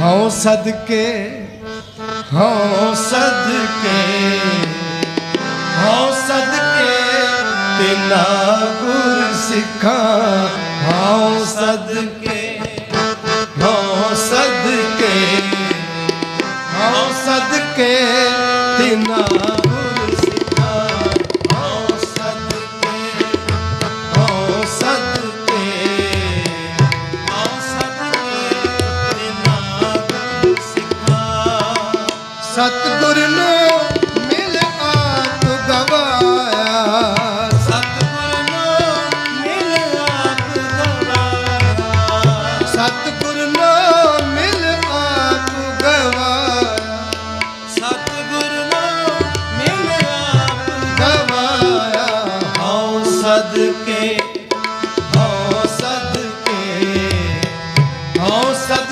ਹਉ ਸਦਕੇ ਹਉ ਸਦਕੇ ਹਉ ਸਦਕੇ ਤੇਨਾ ਗੁਰ ਸਿੱਖਾਂ ਹਉ ਸਦਕੇ ਹਉ ਸਦਕੇ ਹਉ ਸਦਕੇ ਤੇਨਾ House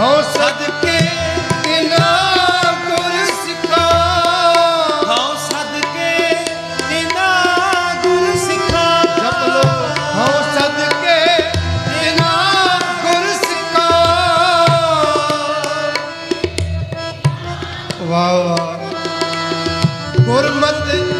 ਹਉ ਸਦਕੇ ਤਿਨਾ ਗੁਰ ਸਿਖਾ। ਹਉ ਸਦਕੇ ਤਿਨਾ ਗੁਰ ਸਿਖਾ। ਜਪ ਲੋ। ਹਉ ਸਦਕੇ ਤਿਨਾ ਗੁਰ ਸਿਖਾ। ਵਾਹ ਵਾਹ। ਗੁਰਮਤਿ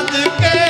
चांद के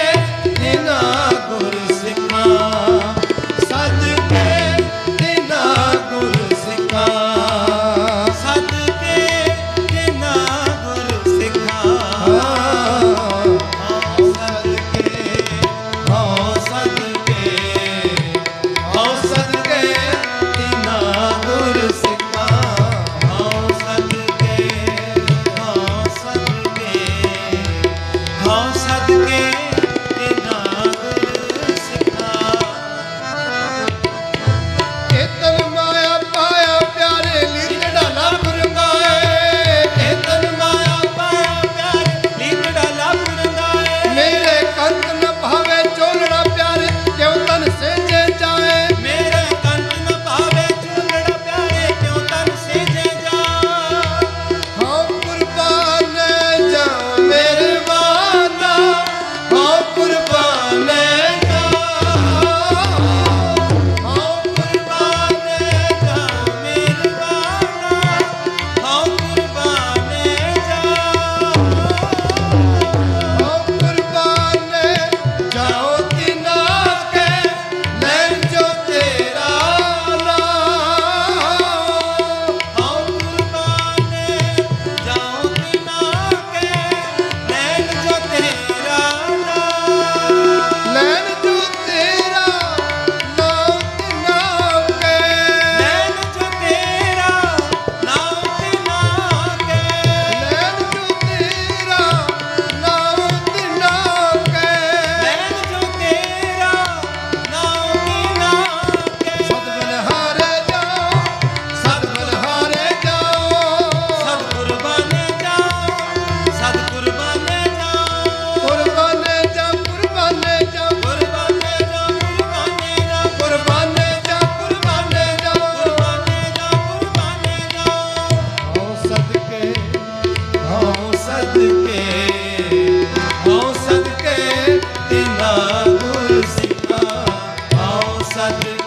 সাথে